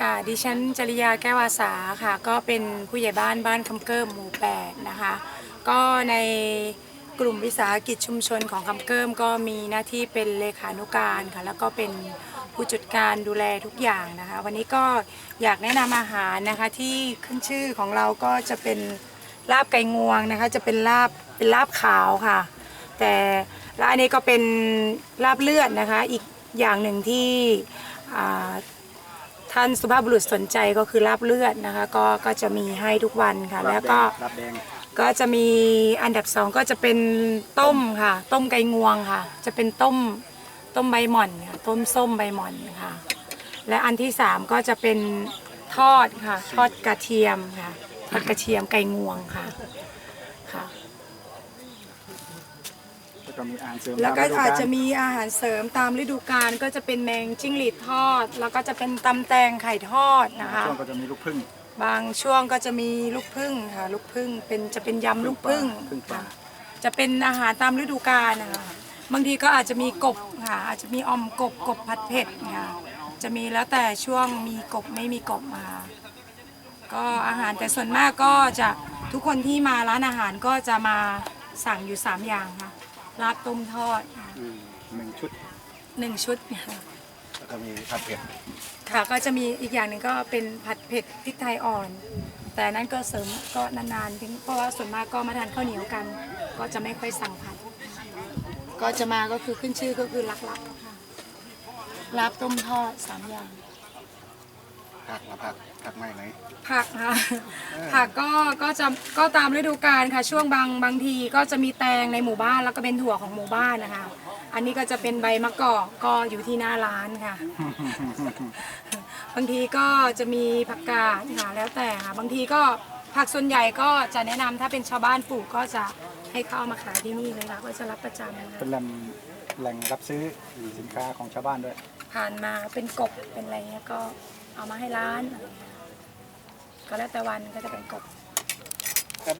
ค่ะดิฉันจริยาแก้ววาสาค่ะ ก็เป็นผู้ใหญ่บ้านบ้านคำเกิมหมู่แปดนะคะ ก็ในกลุ่มวิสาหกิจชุมชนของคำเกิมก็มีหน้าที่เป็นเลขานุการค่ะ แล้วก็เป็นผู้จัดการดูแลทุกอย่างนะคะ วันนี้ก็อยากแนะนำอาหารนะคะที่ขึ้นชื่อของเราก็จะเป็นลาบไก่งวงนะคะ จะเป็นลาบเป็นลาบขาวค่ะ แต่และอันนี้ก็เป็นลาบเลือดนะคะ อีกอย่างหนึ่งที่ ท่านสุภาพบุรุษสนใจก็คือลาบเลือดนะคะ ก็ก็จะมีให้ทุกวันค่ะ แล้วก็รับแดงก็จะมีอันดับสองก็จะเป็นต้มค่ะ ต้มไก่งวงค่ะ จะเป็นต้มต้มใบหม่อนค่ะต้มส้มใบหม่อนค่ะ และอันที่สามก็จะเป็นทอดค่ะ ทอดกระเทียมค่ะ ทอดกระเทียมไก่งวงค่ะค่ะ แล้วก็มีอาหารเสริมแล้วก็ตมฤดูอาจลจะมีอาหารเสริมตามฤดูกาลก็จะเป็นแมงจิ้งหรีดทอด แล้วก็จะเป็นตำแตงไข่ทอดนะคะ ช่วงก็จะมีลูกพึ่งบางช่วงก็จะมีลูกพึ่งค่ะ ลูกพึ่งเป็นจะเป็นยำลูกพึ่งพึ่งปลา ค่ะจะเป็นอาหารตามฤดูกาลนะคะบางทีก็อาจจะมีกบค่ะ อาจจะมีออมกบกบผัดเผ็ดค่ะจะมีแล้วแต่ช่วงมีกบไม่มีกบมาก็อาหารแต่ส่วนมากก็จะทุกคนที่มาร้านอาหารก็จะมาสั่งอยู่สามอย่างค่ะ ลาบต้มทอดค่ะอืมหนึ่งชุดหนึ่งชุดค่ะแล้วก็มีผัดเผ็ดค่ะก็จะมีอีกอย่างหนึ่งก็เป็นผัดเผ็ดพริกไทยอ่อน แต่นั้นก็เสริมก็นานๆถึงเพราะว่าส่วนมากก็มาทานข้าวเหนียวกัน ก็จะไม่ค่อยสั่งผัด ก็จะมาก็คือขึ้นชื่อก็คือลักลักค่ะลาบต้มทอดสามอย่าง ผักละผักผักไม่ไหนผักค่ะผักก็ก็จะก็ตามฤดูกาลค่ะ ช่วงบางบางทีก็จะมีแตงในหมู่บ้านแล้วก็เป็นถั่วของหมู่บ้านนะคะ อันนี้ก็จะเป็นใบมะกอกก็อยู่ที่หน้าร้านค่ะ บางทีก็จะมีผักกาดค่ะแล้วแต่ค่ะบางทีก็ผักส่วนใหญ่ก็จะแนะนำถ้าเป็นชาวบ้านปลูกก็จะให้เข้ามาขายที่นี่เลยค่ะก็จะรับประจำนะคะเป็นแหล่งแหล่งรับซื้อสินค้าของชาวบ้านด้วย ผ่านมาเป็นกบเป็นอะไรเงี้ยก็ เอามาให้ร้าน ก็แล้วแต่วันก็จะเป็นกบ